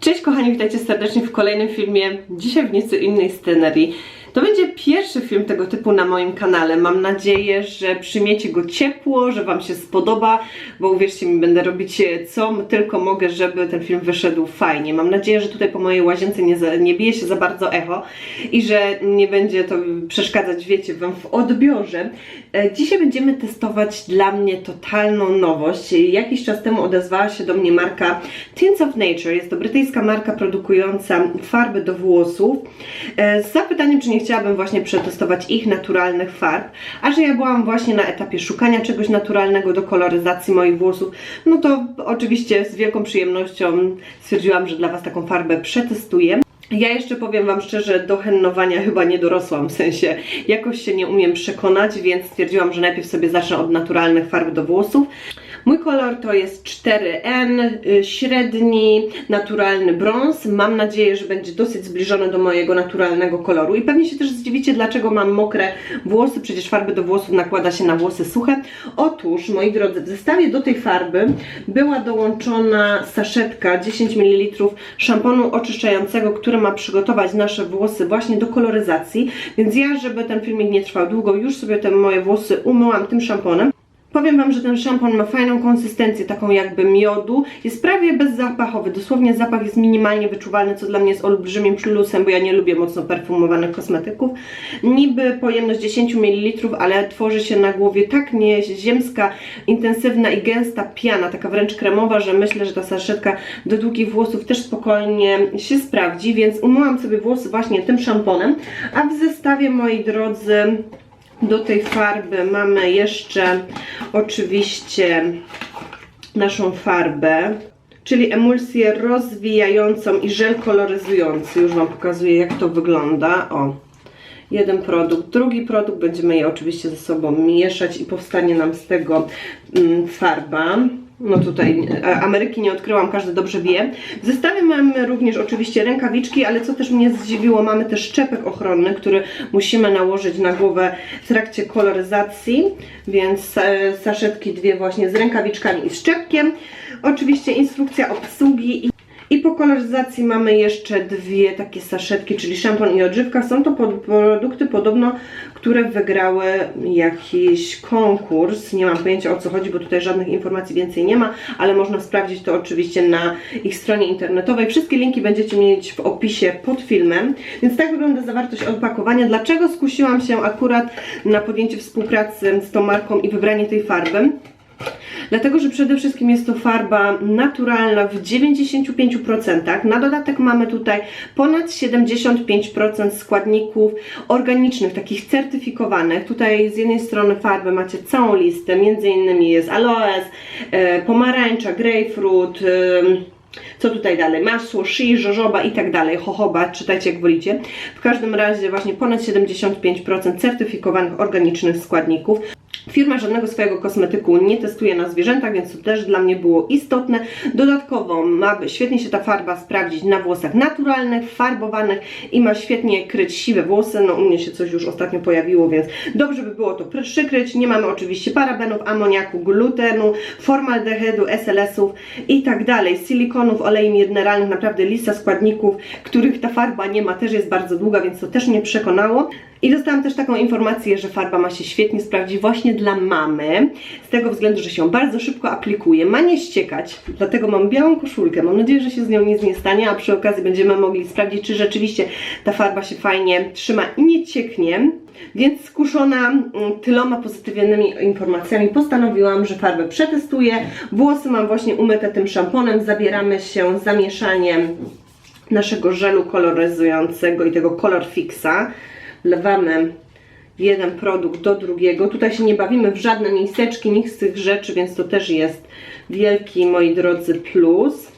Cześć kochani, witajcie serdecznie w kolejnym filmie. Dzisiaj w nieco innej scenerii. To będzie pierwszy film tego typu na moim kanale. Mam nadzieję, że przyjmiecie go ciepło, że Wam się spodoba, bo uwierzcie mi, będę robić co tylko mogę, żeby ten film wyszedł fajnie. Mam nadzieję, że tutaj po mojej łazience nie, za, nie bije się za bardzo echo i że nie będzie to przeszkadzać, wiecie, Wam w odbiorze. E, Dzisiaj będziemy testować dla mnie totalną nowość. Jakiś czas temu odezwała się do mnie marka Tints of Nature. Jest to brytyjska marka produkująca farby do włosów. E, Z zapytaniem, czy nie chciałabym właśnie przetestować ich naturalnych farb, a że ja byłam właśnie na etapie szukania czegoś naturalnego do koloryzacji moich włosów, no to oczywiście z wielką przyjemnością stwierdziłam, że dla Was taką farbę przetestuję. Ja jeszcze powiem Wam szczerze, do hennowania chyba nie dorosłam, w sensie jakoś się nie umiem przekonać, więc stwierdziłam, że najpierw sobie zacznę od naturalnych farb do włosów. Mój kolor to jest 4N, y, średni, naturalny brąz. Mam nadzieję, że będzie dosyć zbliżony do mojego naturalnego koloru. I pewnie się też zdziwicie, dlaczego mam mokre włosy, przecież farby do włosów nakłada się na włosy suche. Otóż, moi drodzy, w zestawie do tej farby była dołączona saszetka 10 ml szamponu oczyszczającego, który ma przygotować nasze włosy właśnie do koloryzacji. Więc ja, żeby ten filmik nie trwał długo, już sobie te moje włosy umyłam tym szamponem. Powiem Wam, że ten szampon ma fajną konsystencję, taką jakby miodu. Jest prawie bezzapachowy, dosłownie zapach jest minimalnie wyczuwalny, co dla mnie jest olbrzymim plusem, bo ja nie lubię mocno perfumowanych kosmetyków. Niby pojemność 10 ml, ale tworzy się na głowie tak nieziemska, intensywna i gęsta piana, taka wręcz kremowa, że myślę, że ta saszetka do długich włosów też spokojnie się sprawdzi, więc umyłam sobie włosy właśnie tym szamponem, a w zestawie, moi drodzy, do tej farby mamy jeszcze oczywiście naszą farbę, czyli emulsję rozwijającą i żel koloryzujący. Już Wam pokazuję jak to wygląda. O, jeden produkt, drugi produkt, będziemy je oczywiście ze sobą mieszać i powstanie nam z tego mm, farba. No tutaj e, Ameryki nie odkryłam, każdy dobrze wie. W zestawie mamy również oczywiście rękawiczki, ale co też mnie zdziwiło, mamy też szczepek ochronny, który musimy nałożyć na głowę w trakcie koloryzacji, więc e, saszetki dwie właśnie z rękawiczkami i szczepkiem. Oczywiście instrukcja obsługi i po koloryzacji mamy jeszcze dwie takie saszetki, czyli szampon i odżywka. Są to produkty podobno, które wygrały jakiś konkurs. Nie mam pojęcia o co chodzi, bo tutaj żadnych informacji więcej nie ma, ale można sprawdzić to oczywiście na ich stronie internetowej. Wszystkie linki będziecie mieć w opisie pod filmem. Więc tak wygląda zawartość opakowania. Dlaczego skusiłam się akurat na podjęcie współpracy z tą marką i wybranie tej farby? Dlatego, że przede wszystkim jest to farba naturalna w 95%. Na dodatek mamy tutaj ponad 75% składników organicznych, takich certyfikowanych. Tutaj z jednej strony farby macie całą listę, między innymi jest aloes, e, pomarańcza, grapefruit, e, co tutaj dalej? Masło, shi, żożoba i tak dalej, jojoba, czytajcie jak wolicie. W każdym razie właśnie ponad 75% certyfikowanych organicznych składników. Firma żadnego swojego kosmetyku nie testuje na zwierzętach, więc to też dla mnie było istotne. Dodatkowo ma świetnie się ta farba sprawdzić na włosach naturalnych, farbowanych i ma świetnie kryć siwe włosy. No u mnie się coś już ostatnio pojawiło, więc dobrze by było to przykryć. Nie mamy oczywiście parabenów, amoniaku, glutenu, formaldehydu, SLS-ów i tak dalej. Silikonów, olei mineralnych, naprawdę lista składników, których ta farba nie ma, też jest bardzo długa, więc to też mnie przekonało. I dostałam też taką informację, że farba ma się świetnie sprawdzić właśnie dla mamy, z tego względu, że się bardzo szybko aplikuje, ma nie ściekać, dlatego mam białą koszulkę, mam nadzieję, że się z nią nic nie stanie, a przy okazji będziemy mogli sprawdzić, czy rzeczywiście ta farba się fajnie trzyma i nie cieknie. Więc skuszona mm, tyloma pozytywnymi informacjami postanowiłam, że farbę przetestuję. Włosy mam właśnie umyte tym szamponem, zabieramy się za mieszaniem naszego żelu koloryzującego i tego Color Fixa. Wlewamy jeden produkt do drugiego. Tutaj się nie bawimy w żadne miseczki, nic z tych rzeczy, więc to też jest wielki, moi drodzy, plus.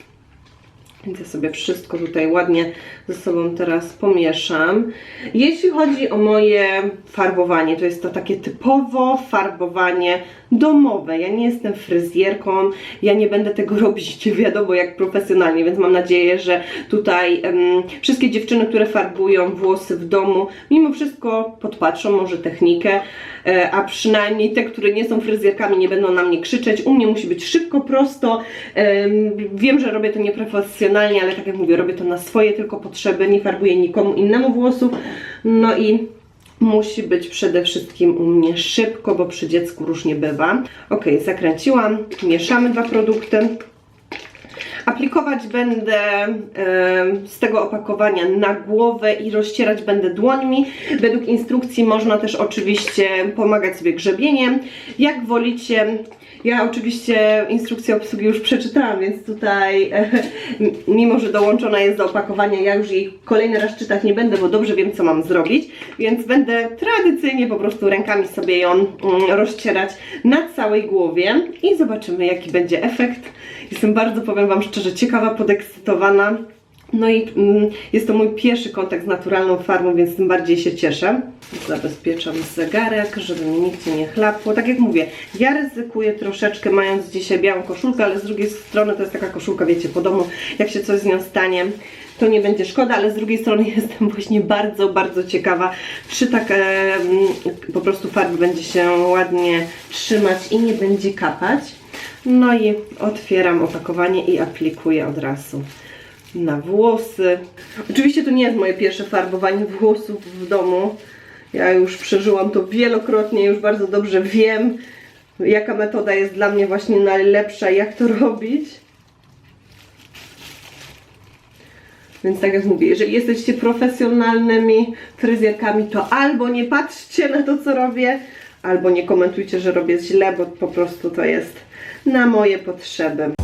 Więc ja sobie wszystko tutaj ładnie ze sobą teraz pomieszam. Jeśli chodzi o moje farbowanie, to jest to takie typowo farbowanie domowe. Ja nie jestem fryzjerką, ja nie będę tego robić wiadomo jak profesjonalnie, więc mam nadzieję, że tutaj em, wszystkie dziewczyny, które farbują włosy w domu, mimo wszystko podpatrzą może technikę, e, a przynajmniej te, które nie są fryzjerkami, nie będą na mnie krzyczeć. U mnie musi być szybko, prosto. Em, Wiem, że robię to nieprofesjonalnie, ale tak jak mówię, robię to na swoje tylko potrzeby, nie farbuję nikomu innemu włosów. No i musi być przede wszystkim u mnie szybko, bo przy dziecku różnie bywa. Ok, zakręciłam, mieszamy dwa produkty. Aplikować będę z tego opakowania na głowę i rozcierać będę dłońmi. Według instrukcji można też oczywiście pomagać sobie grzebieniem. Jak wolicie, ja oczywiście instrukcję obsługi już przeczytałam, więc tutaj e, mimo, że dołączona jest do opakowania, ja już jej kolejny raz czytać nie będę, bo dobrze wiem co mam zrobić, więc będę tradycyjnie po prostu rękami sobie ją mm, rozcierać na całej głowie i zobaczymy jaki będzie efekt. Jestem bardzo, powiem Wam szczerze, ciekawa, podekscytowana. No i mm, jest to mój pierwszy kontakt z naturalną farbą, więc tym bardziej się cieszę. Zabezpieczam zegarek, żeby mi nikt nie chlapło. Tak jak mówię, ja ryzykuję troszeczkę mając dzisiaj białą koszulkę, ale z drugiej strony to jest taka koszulka, wiecie, po domu, jak się coś z nią stanie, to nie będzie szkoda, ale z drugiej strony jestem właśnie bardzo, bardzo ciekawa, czy tak e, mm, po prostu farby będzie się ładnie trzymać i nie będzie kapać. No i otwieram opakowanie i aplikuję od razu na włosy. Oczywiście to nie jest moje pierwsze farbowanie włosów w domu. Ja już przeżyłam to wielokrotnie, już bardzo dobrze wiem, jaka metoda jest dla mnie właśnie najlepsza, jak to robić. Więc tak jak mówię, jeżeli jesteście profesjonalnymi fryzjerkami, to albo nie patrzcie na to, co robię, albo nie komentujcie, że robię źle, bo po prostu to jest na moje potrzeby.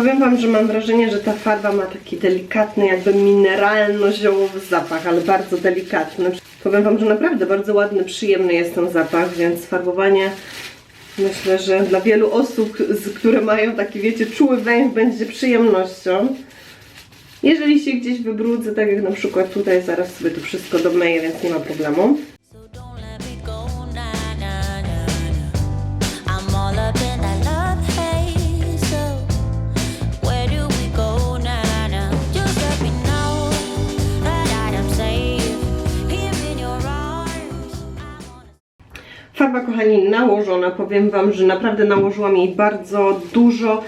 Powiem Wam, że mam wrażenie, że ta farba ma taki delikatny, jakby mineralno-ziołowy zapach, ale bardzo delikatny. Powiem Wam, że naprawdę bardzo ładny, przyjemny jest ten zapach, więc farbowanie myślę, że dla wielu osób, które mają taki, wiecie, czuły węch, będzie przyjemnością. Jeżeli się gdzieś wybrudzę, tak jak na przykład tutaj, zaraz sobie to wszystko domyję, więc nie ma problemu. Farba, kochani, nałożona. Powiem Wam, że naprawdę nałożyłam jej bardzo dużo,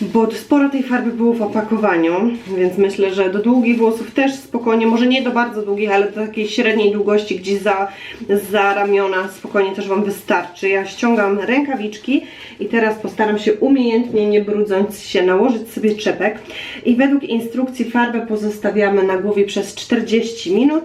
bo sporo tej farby było w opakowaniu, więc myślę, że do długich włosów też spokojnie, może nie do bardzo długich, ale do takiej średniej długości, gdzieś za, za ramiona spokojnie też Wam wystarczy. Ja ściągam rękawiczki i teraz postaram się umiejętnie, nie brudząc się, nałożyć sobie czepek i według instrukcji farbę pozostawiamy na głowie przez 40 minut.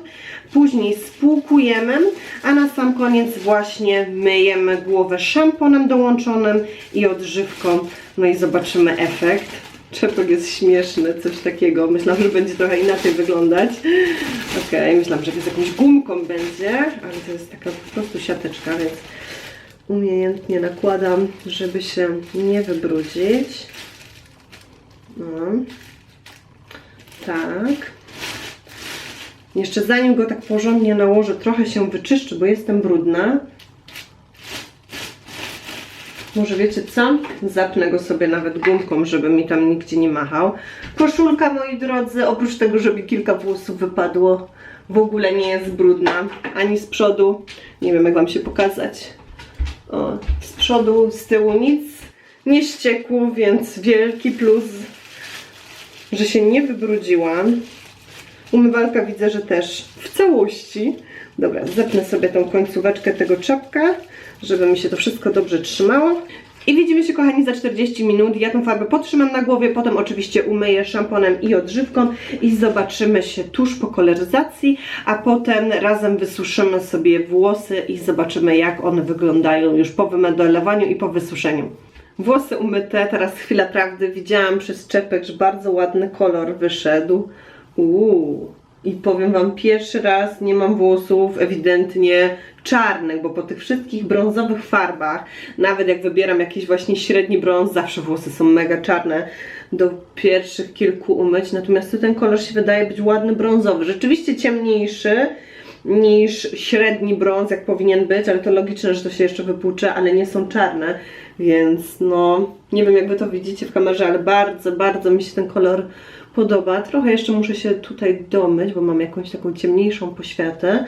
Później spłukujemy, a na sam koniec właśnie myjemy głowę szamponem dołączonym i odżywką. No i zobaczymy efekt. Czepek jest śmieszny, coś takiego. Myślałam, że będzie trochę inaczej wyglądać. Okej, myślałam, że z jakąś gumką będzie, ale to jest taka po prostu siateczka, więc umiejętnie nakładam, żeby się nie wybrudzić. No. Tak. Jeszcze zanim go tak porządnie nałożę, trochę się wyczyszczę, bo jestem brudna. Może wiecie co? Zapnę go sobie nawet gumką, żeby mi tam nigdzie nie machał. Koszulka, moi drodzy, oprócz tego, żeby kilka włosów wypadło, w ogóle nie jest brudna. Ani z przodu, nie wiem jak wam się pokazać. O, z przodu, z tyłu nic nie ściekło, więc wielki plus, że się nie wybrudziłam. Umywalka widzę, że też w całości. Dobra, zepnę sobie tą końcóweczkę tego czapka, żeby mi się to wszystko dobrze trzymało. I widzimy się kochani za 40 minut. Ja tą farbę potrzymam na głowie, potem oczywiście umyję szamponem i odżywką i zobaczymy się tuż po koloryzacji, a potem razem wysuszymy sobie włosy i zobaczymy jak one wyglądają już po wymodelowaniu i po wysuszeniu. Włosy umyte, teraz chwila prawdy. Widziałam przez czepek, że bardzo ładny kolor wyszedł. Uuu. I powiem Wam, pierwszy raz nie mam włosów ewidentnie czarnych, bo po tych wszystkich brązowych farbach, nawet jak wybieram jakiś właśnie średni brąz, zawsze włosy są mega czarne do pierwszych kilku umyć, natomiast tu ten kolor się wydaje być ładny brązowy, rzeczywiście ciemniejszy niż średni brąz, jak powinien być, ale to logiczne, że to się jeszcze wypłucze, ale nie są czarne, więc no, nie wiem jak wy to widzicie w kamerze, ale bardzo, bardzo mi się ten kolor podoba. Trochę jeszcze muszę się tutaj domyć, bo mam jakąś taką ciemniejszą poświatę.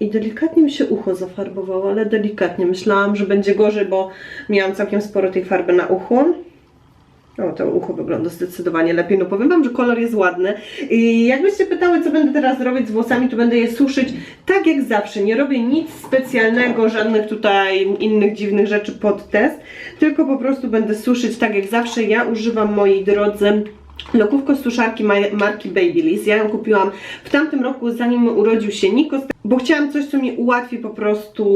I delikatnie mi się ucho zafarbowało, ale delikatnie. Myślałam, że będzie gorzej, bo miałam całkiem sporo tej farby na uchu. O, to ucho wygląda zdecydowanie lepiej. No powiem Wam, że kolor jest ładny. I jakbyście pytały, co będę teraz robić z włosami, to będę je suszyć tak jak zawsze. Nie robię nic specjalnego, żadnych tutaj innych dziwnych rzeczy pod test, tylko po prostu będę suszyć tak jak zawsze. Ja używam, moi drodzy, Lokówko suszarki ma- marki Babyliss. Ja ją kupiłam w tamtym roku, zanim urodził się Nikos, bo chciałam coś, co mi ułatwi po prostu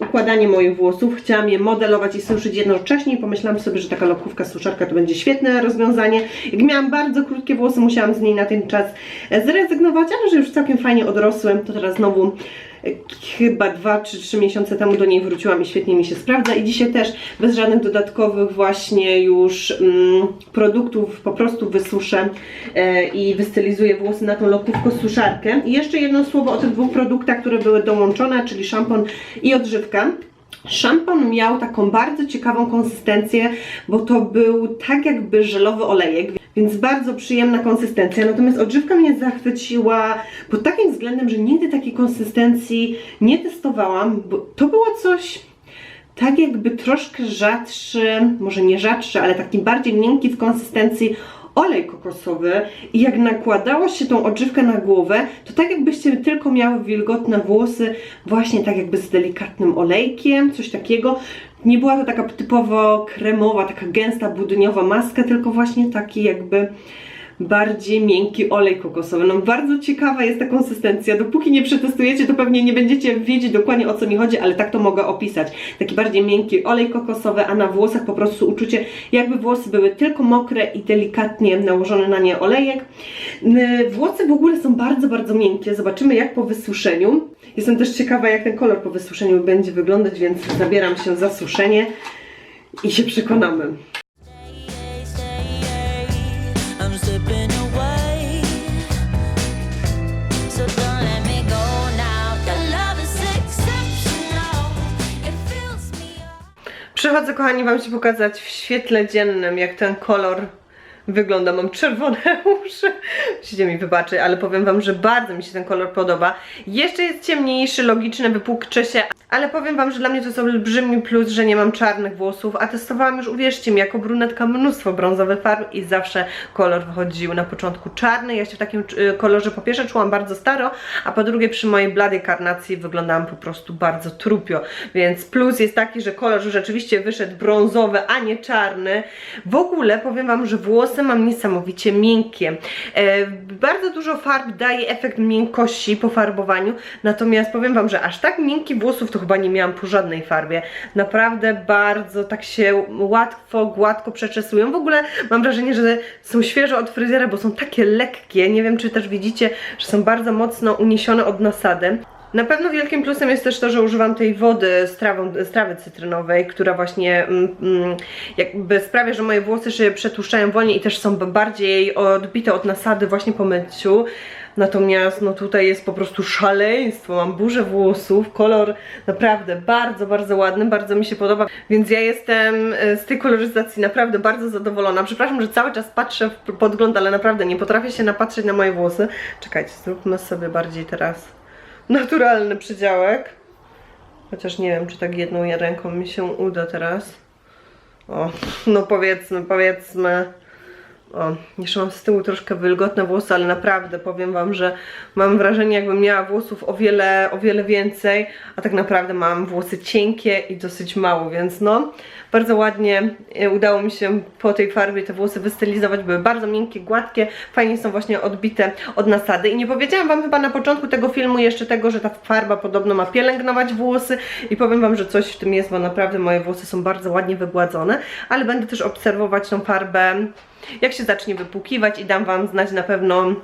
układanie moich włosów. Chciałam je modelować i suszyć jednocześnie i pomyślałam sobie, że taka lokówka suszarka to będzie świetne rozwiązanie. Jak miałam bardzo krótkie włosy, musiałam z niej na ten czas zrezygnować, ale że już całkiem fajnie odrosły, to teraz znowu chyba 2 czy 3 miesiące temu do niej wróciłam i świetnie mi się sprawdza i dzisiaj też bez żadnych dodatkowych właśnie już mm, produktów po prostu wysuszę e, i wystylizuję włosy na tą lokówko suszarkę. I jeszcze jedno słowo o tych dwóch produktach, które były dołączone, czyli szampon i odżywka. Szampon miał taką bardzo ciekawą konsystencję, bo to był tak jakby żelowy olejek, więc bardzo przyjemna konsystencja. Natomiast odżywka mnie zachwyciła pod takim względem, że nigdy takiej konsystencji nie testowałam, bo to było coś tak jakby troszkę rzadszy, może nie rzadszy, ale taki bardziej miękki w konsystencji olej kokosowy i jak nakładało się tą odżywkę na głowę, to tak jakbyście tylko miały wilgotne włosy, właśnie tak jakby z delikatnym olejkiem, coś takiego. Nie była to taka typowo kremowa, taka gęsta, budyniowa maska, tylko właśnie taki jakby bardziej miękki olej kokosowy. No bardzo ciekawa jest ta konsystencja. Dopóki nie przetestujecie, to pewnie nie będziecie wiedzieć dokładnie o co mi chodzi, ale tak to mogę opisać. Taki bardziej miękki olej kokosowy, a na włosach po prostu uczucie, jakby włosy były tylko mokre i delikatnie nałożony na nie olejek. Włosy w ogóle są bardzo, bardzo miękkie. Zobaczymy jak po wysuszeniu. Jestem też ciekawa, jak ten kolor po wysuszeniu będzie wyglądać, więc zabieram się za suszenie i się przekonamy. Przychodzę, kochani, Wam się pokazać w świetle dziennym, jak ten kolor wygląda. Mam czerwone uszy. Musicie mi wybaczyć, ale powiem Wam, że bardzo mi się ten kolor podoba. Jeszcze jest ciemniejszy, logiczny, wypłukcze się, ale powiem Wam, że dla mnie to jest olbrzymi plus, że nie mam czarnych włosów, a testowałam już, uwierzcie mi, jako brunetka mnóstwo brązowych farb i zawsze kolor wychodził na początku czarny. Ja się w takim y, kolorze po pierwsze czułam bardzo staro, a po drugie przy mojej bladej karnacji wyglądałam po prostu bardzo trupio, więc plus jest taki, że kolor rzeczywiście wyszedł brązowy, a nie czarny. W ogóle powiem Wam, że włosy mam niesamowicie miękkie. E, bardzo dużo farb daje efekt miękkości po farbowaniu, natomiast powiem Wam, że aż tak miękkich włosów to chyba nie miałam po żadnej farbie. Naprawdę bardzo tak się łatwo, gładko przeczesują. W ogóle mam wrażenie, że są świeże od fryzjera, bo są takie lekkie. Nie wiem, czy też widzicie, że są bardzo mocno uniesione od nasady. Na pewno wielkim plusem jest też to, że używam tej wody z, trawą, z trawy cytrynowej, która właśnie mm, mm, jakby sprawia, że moje włosy się przetłuszczają wolniej i też są bardziej odbite od nasady właśnie po myciu. Natomiast no tutaj jest po prostu szaleństwo, mam burzę włosów, kolor naprawdę bardzo, bardzo ładny, bardzo mi się podoba, więc ja jestem e, z tej koloryzacji naprawdę bardzo zadowolona. Przepraszam, że cały czas patrzę w podgląd, ale naprawdę nie potrafię się napatrzeć na moje włosy. Czekajcie, zróbmy sobie bardziej teraz naturalny przydziałek. Chociaż nie wiem, czy tak jedną ręką mi się uda teraz. O, no powiedzmy, powiedzmy. O, jeszcze mam z tyłu troszkę wilgotne włosy, ale naprawdę powiem Wam, że mam wrażenie, jakbym miała włosów o wiele, o wiele więcej, a tak naprawdę mam włosy cienkie i dosyć mało, więc no, bardzo ładnie e, udało mi się po tej farbie te włosy wystylizować, były bardzo miękkie, gładkie, fajnie są właśnie odbite od nasady. I nie powiedziałam Wam chyba na początku tego filmu jeszcze tego, że ta farba podobno ma pielęgnować włosy i powiem Wam, że coś w tym jest, bo naprawdę moje włosy są bardzo ładnie wygładzone, ale będę też obserwować tą farbę jak się zacznie wypłukiwać i dam Wam znać na pewno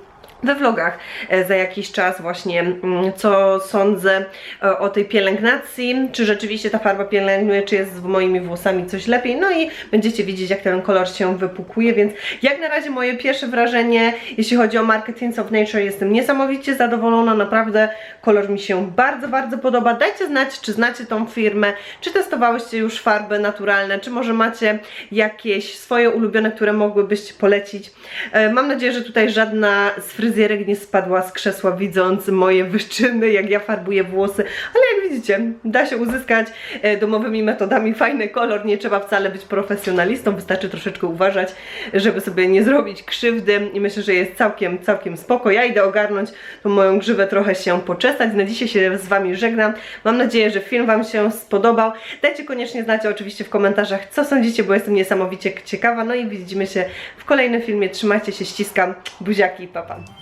we vlogach e, za jakiś czas właśnie, mm, co sądzę e, o tej pielęgnacji, czy rzeczywiście ta farba pielęgnuje, czy jest z moimi włosami coś lepiej, no i będziecie widzieć jak ten kolor się wypukuje, więc jak na razie moje pierwsze wrażenie, jeśli chodzi o markę of Nature, jestem niesamowicie zadowolona, naprawdę kolor mi się bardzo, bardzo podoba. Dajcie znać, czy znacie tą firmę, czy testowałyście już farby naturalne, czy może macie jakieś swoje ulubione, które mogłybyście polecić. E, Mam nadzieję, że tutaj żadna z fryzjerek nie spadła z krzesła widząc moje wyczyny, jak ja farbuję włosy, ale jak widzicie, da się uzyskać e, domowymi metodami fajny kolor, nie trzeba wcale być profesjonalistą, wystarczy troszeczkę uważać, żeby sobie nie zrobić krzywdy i myślę, że jest całkiem, całkiem spoko. Ja idę ogarnąć tą moją grzywę, trochę się poczesać. Na dzisiaj się z Wami żegnam. Mam nadzieję, że film Wam się spodobał. Dajcie koniecznie znać oczywiście w komentarzach, co sądzicie, bo jestem niesamowicie ciekawa. No i widzimy się w kolejnym filmie. Trzymajcie się, ściskam. Buziaki, papa. Pa.